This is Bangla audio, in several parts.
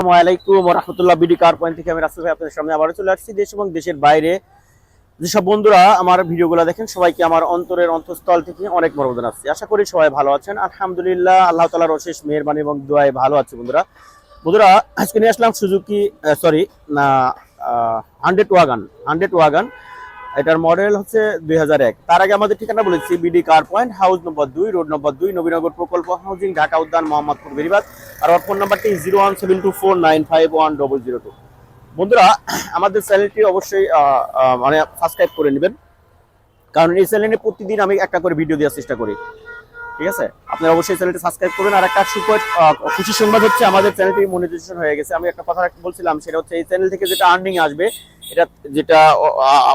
আসসালামু আলাইকুম রহমতুল্লাহ বিডি কার পয়েন্ট থেকে আমি রাসেল ভাই আপনাদের সামনে আবারও চলে আসছি দেশ এবং দেশের বাইরে। যেসব বন্ধুরা আমার ভিডিওগুলো দেখেন, সবাইকে আমার অন্তরের অন্তঃস্থল থেকে অনেক মরমদান আসছে। আশা করি সবাই ভালো আছেন। আলহামদুলিল্লাহ, আল্লাহ তালার অশেষ মেহরবানি এবং দোয়ায় ভালো আছে বন্ধুরা। বন্ধুরা, আজকে নিয়ে আসলাম সুজুকি সরি না হান্ড্রেড ওয়াগান হান্ড্রেড ওয়াগান এটার মডেল হচ্ছে দুই তার আগে আমাদের ঠিকানা বলেছি BD car point house number দুই রোড নম্বর দুই নবীনগর প্রকল্প হাউজিং ঢাকা উদ্যান মোহাম্মদপুর বেরিবাদ আর আমার ফোন নাম্বারটি zero one seven two four nine five one double zero two বন্ধুরা আমাদের চ্যানেলটি অবশ্যই মানে সাবস্ক্রাইব করে নেবেন। কারণ এই চ্যানেলে প্রতিদিন আমি একটা করে ভিডিও দেওয়ার চেষ্টা করি। ঠিক আছে? আপনারা অবশ্যই চ্যানেলটি সাবস্ক্রাইব করবেন। আর একটা আহ, খুশি সংবাদ হচ্ছে আমাদের চ্যানেলটি মনিটাইজেশন হয়ে গেছে। আমি একটা কথা বলছিলাম সেটা হচ্ছে এই চ্যানেল থেকে যেটা আর্নিং আসবে এটা যেটা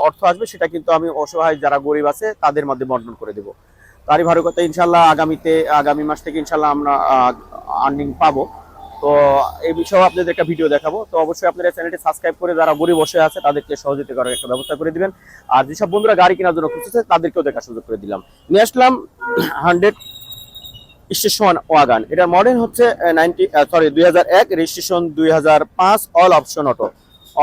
অর্থ আসবে সেটা কিন্তু আমি অসহায় যারা গরিব আছে তাদের মধ্যে বন্টন করে দেবো। তারই ভালো কথা ইনশাল্লাহ আগামীতে, আগামী মাস থেকে ইনশাল্লাহ আমরা আর্নিং পাবো। তো এই বিষয়ে আপনাদের একটা ভিডিও দেখাবো। তো অবশ্যই আপনারা চ্যানেলটি সাবস্ক্রাইব করে যারা গরিব বসে আছে তাদেরকে সহযোগিতা করার একটা ব্যবস্থা করে দিবেন। আর যেসব বন্ধুরা গাড়ি কেনার জন্য খুঁজতেছে তাদেরকেও দেখার সুযোগ করে দিলাম। নিয়ে আসলাম হান্ড্রেড স্টেশন ওয়াগান এটার মডেল হচ্ছে নাইনটি সরি দুই হাজার এক রেজিস্ট্রেশন দুই হাজার পাঁচ all option auto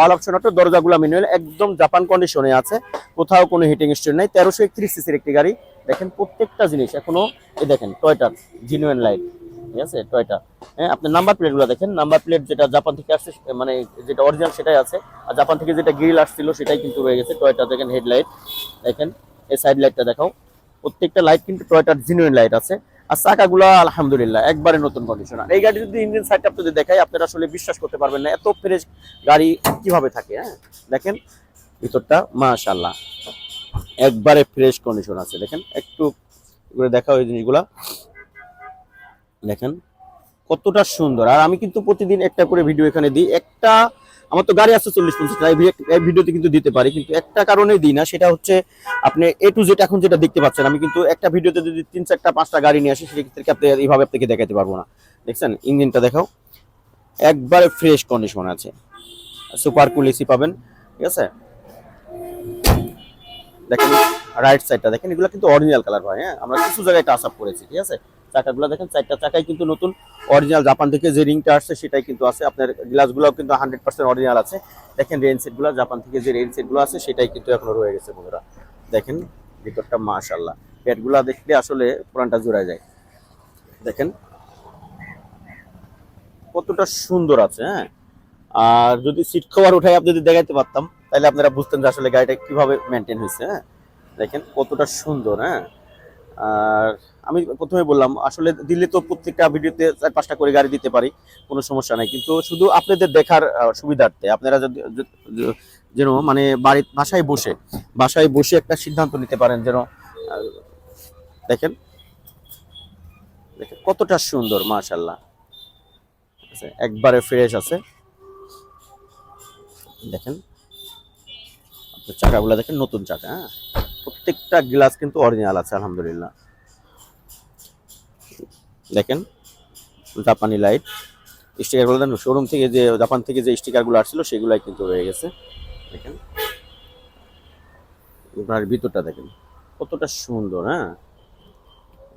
all option auto দরজাগুলো ম্যানুয়াল একদম জাপান কন্ডিশনে আছে। কোথাও কোনো হিটিং স্টোর নেই। তেরোশো একত্রিশ সিসির একটি গাড়ি। দেখেন প্রত্যেকটা জিনিস এখনও, এই দেখেন টয়টার জিনুয়েন লাইট ঠিক আছে? টয়টা হ্যাঁ আপনি নাম্বার প্লেটগুলো দেখেন। নাম্বার প্লেট যেটা জাপান থেকে আসছে মানে যেটা অরিজিনাল সেটাই আছে। আর জাপান থেকে যেটা গ্রিল আসছিল, সেটাই কিন্তু রয়ে গেছে টয়টা দেখেন হেডলাইট দেখেন, এই সাইড লাইটটা দেখাও। প্রত্যেকটা লাইট কিন্তু টয়টার জিনুইন লাইট আছে। আর চাকাগুলো, আলহামদুলিল্লাহ, একবারে নতুন কন্ডিশন আর এই গাড়ি যদি ইঞ্জিন সাইডটা আপনাদের দেখাই, আপনারা আসলে বিশ্বাস করতে পারবেন না, এত ফ্রেশ গাড়ি কীভাবে থাকে হ্যাঁ? দেখেন, ভিতরটা মাশাল্লাহ একবারে ফ্রেশ কন্ডিশন আছে, দেখেন, একটু করে দেখাও এই জিনিসগুলা। দেখেন, কতটা সুন্দর। আর আমি কিন্তু প্রতিদিন একটা করে ভিডিও এখানে দিই। একটা আমার তো গাড়ি আছে চল্লিশ পঞ্চাশটা এই এই ভিডিওতে কিন্তু দিতে পারি, কিন্তু একটা কারণে দিই না, সেটা হচ্ছে আপনি এ টু জেড এখন যেটা দেখতে পাচ্ছেন, আমি কিন্তু একটা ভিডিওতে যদি তিন চারটা, পাঁচটা গাড়ি নিয়ে আসি, সেক্ষেত্রে আপনি এইভাবে আপনাকে দেখাতে পারব না। দেখছেন? ইঞ্জিনটা দেখাও। একবারে ফ্রেশ কন্ডিশন আছে। সুপার কুল এসি পাবেন, ঠিক আছে? দেখেন রাইট সাইডটা দেখেন, এগুলো কিন্তু অরিজিনাল কালার হয় হ্যাঁ? আমরা কিছু জায়গায় টাচ আপ করেছি, ঠিক আছে? চাকাগুলো দেখেন, চারটা চাকাই কিন্তু নতুন অরিজিনাল জাপান থেকে যে রিংটা আসছে সেটাই কিন্তু আছে। আপনার গ্লাসগুলো কিন্তু হান্ড্রেড পার্সেন্ট অরিজিনাল আছে। দেখেন রেন সেটগুলো জাপান থেকে যে রেন সেটগুলো আছে, সেটাই কিন্তু এখনও রয়ে গেছে বন্ধুরা। দেখেন, ভিতরটা মাশাল্লাহ পেটগুলো দেখলে আসলে পুরানটা জোড়া যায়। দেখেন, কতটা সুন্দর আছে হ্যাঁ? আর যদি সিট কভার উঠাই আপনাদের দেখাইতে পারতাম, তাহলে আপনারা বুঝতেন যে আসলে গাড়িটা কীভাবে মেনটেন হয়েছে হ্যাঁ? দেখেন, কতটা সুন্দর হ্যাঁ? আর আমি প্রথমে বললাম, আসলে দিল্লি তো প্রত্যেকটা ভিডিওতে চার পাঁচটা করে গাড়ি দিতে পারি, কোনো সমস্যা নাই। কিন্তু শুধু আপনাদের দেখার সুবিধার্থে, আপনারা যেন মানে বাড়ির বাসায় বসে বাসায় বসে একটা সিদ্ধান্ত নিতে পারেন যেন দেখেন দেখেন কতটা সুন্দর মাশাল্লাহ একবারে ফ্রেশ আছে। দেখেন চাকাগুলো দেখেন নতুন চাকা হ্যাঁ। প্রত্যেকটা গ্লাস কিন্তু অরিজিনাল আছে, আলহামদুলিল্লাহ। দেখেন, জাপানি লাইট স্টিকারগুলো দেন শোরুম থেকে যে, জাপান থেকে যে স্টিকারগুলো আসছিল, সেগুলাই কিন্তু রয়ে গেছে। দেখেন এবার ভিতরটা দেখেন, কতটা সুন্দর হ্যাঁ?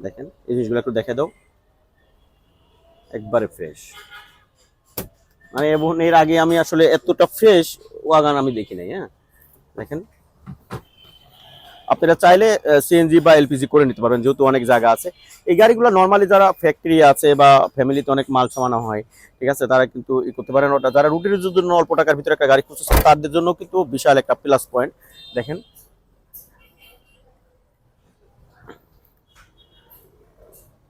দেখেন, এই জিনিসগুলো একটু দেখে দাও। একবারে ফ্রেশ মানে এবং এর আগে আমি আসলে এতটা ফ্রেশ ওয়াগান আমি দেখি নাই হ্যাঁ? দেখেন আপনারা চাইলে সিএনজি বা এলপিজি করে নিতে পারবেন, যেহেতু অনেক জায়গা আছে। এই গাড়িগুলো নর্মালি যারা ফ্যাক্টরি আছে বা ফ্যামিলিতে অনেক মাল সামানো হয়, ঠিক আছে, তারা কিন্তু ই করতে পারেন। ওটা যারা রুটির জন্য অল্প টাকার ভিতরে একটা গাড়ি খুঁজছে তাদের জন্য কিন্তু বিশাল একটা প্লাস পয়েন্ট দেখেন আর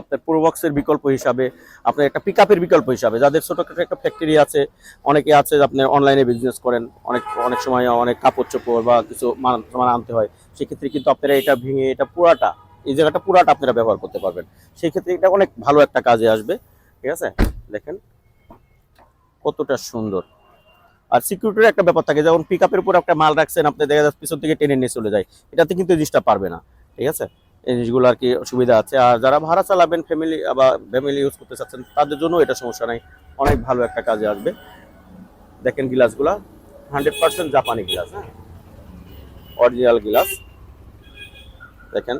আপনার প্রোবক্সের বিকল্প হিসাবে, আপনার একটা পিক বিকল্প হিসাবে, যাদের ছোটখাটো একটা ফ্যাক্টরি আছে, অনেকে আছে আপনি অনলাইনে বিজনেস করেন, অনেক অনেক সময় অনেক কাপড় চোপড় বা কিছু সামান আনতে হয়, সেক্ষেত্রে কিন্তু আপনারা এটা ভেঙে, এটা পুরাটা, এই জায়গাটা পুরাটা আপনারা ব্যবহার করতে পারবেন। সেই ক্ষেত্রে এটা অনেক ভালো একটা কাজে আসবে, ঠিক আছে? দেখেন, কতটা সুন্দর। আর সিকিউরিটির একটা ব্যাপার থাকে, যেমন পিক আপের উপর একটা মাল রাখছেন, আপনি দেখা যাচ্ছে পিছন থেকে টেনে নিয়ে চলে যায়, এটাতে কিন্তু জিনিসটা পারবে না, ঠিক আছে? জিনিসগুলো আর কি সুবিধা আছে। আর যারা ভাড়া চালাবেন ফ্যামিলি বা ফ্যামিলি ইউজ করতে চাচ্ছেন, তাদের জন্য এটা সমস্যা নাই। অনেক ভালো একটা কাজে আসবে। দেখেন গ্লাসগুলা। হান্ড্রেড পার্সেন্ট জাপানি গ্লাস হ্যাঁ? Original glass. দেখেন।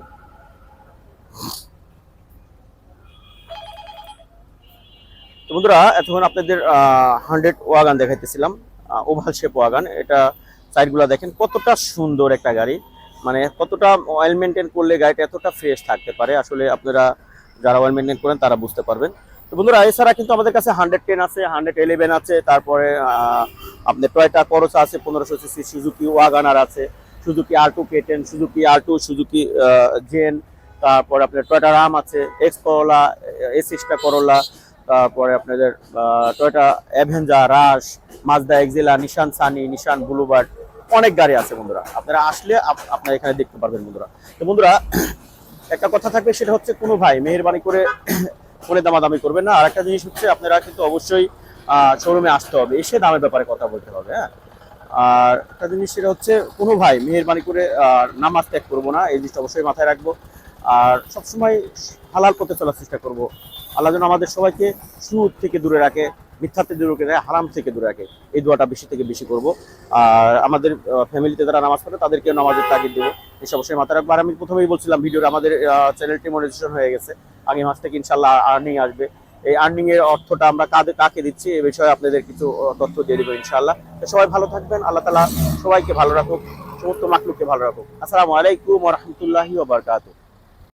তো বন্ধুরা, এতক্ষণ আপনাদের hundred wagon দেখাইতেছিলাম। Oval shape wagon. এটা সাইডগুলো দেখেন, কতটা সুন্দর একটা গাড়ি। মানে কতটা অয়েল মেনটেন করলে গাড়িটা এতটা ফ্রেশ থাকতে পারে? আসলে আপনারা যারা অয়েল মেনটেন করেন, তারা বুঝতে পারবেন। তো বন্ধুরা, এছাড়া কিন্তু আমাদের কাছে হান্ড্রেড টেন আছে হান্ড্রেড ইলেভেন আছে, তারপরে আপনার টয়টা করোসা আছে, পনেরোশো সিসি সুজুকি ওয়াগানার আছে Suzuki R two K ten Suzuki R two Suzuki Zen তারপরে আপনার টয়টা রাম আছে এক্স করোলা এসিস্টা করোলা তারপরে আপনাদের Toyota Avanza Rush Mazda Axela Nissan Sunny Nissan Bluebird অনেক গাড়ি আছে বন্ধুরা। আপনারা আসলে আপ- আপনারা এখানে দেখতে পারবেন বন্ধুরা। তো বন্ধুরা, একটা কথা থাকবে, সেটা হচ্ছে কোনো ভাই মেহরবানি করে ফোনে দামাদামি করবেন না। আর একটা জিনিস হচ্ছে, আপনারা কিন্তু অবশ্যই শোরুমে আসতে হবে। এসে দামের ব্যাপারে কথা বলতে হবে হ্যাঁ? আর একটা জিনিস, সেটা হচ্ছে, কোনো ভাই মেহরবানি করে নামাজ ত্যাগ করব না। এই জিনিসটা অবশ্যই মাথায় রাখব। আর সবসময় হালাল পথে চলার চেষ্টা করব। আল্লাহ যেন আমাদের সবাইকে সুদ থেকে দূরে রাখে। মিথ্যা থেকে দূরে রাখে, হারাম থেকে দূরে রাখে। এই দোয়াটা বেশি থেকে বেশি করব। আর আমাদের ফ্যামিলিতে যারা নামাজ পড়ে, তাদেরকে নামাজের তাগিদ দেবো। এসব অবশ্যই মাথায় রাখব। আর আমি প্রথমেই বলছিলাম ভিডিওর আমাদের চ্যানেলটি মনিটাইজেশন হয়ে গেছে। আগামী মাস থেকে ইনশাল্লাহ আর্নিং আসবে। এই আর্নিং এর অর্থটা আমরা কাদের কাকে দিচ্ছি। এই বিষয়ে আপনাদের কিছু তথ্য দিয়ে দেবো ইনশাল্লাহ তো সবাই ভালো থাকবেন। আল্লাহ তালা সবাইকে ভালো রাখুক। সমস্ত মাকলুককে ভালো রাখুক। আসসালামু আলাইকুম রহমতুল্লাহি ওবরকাতুহ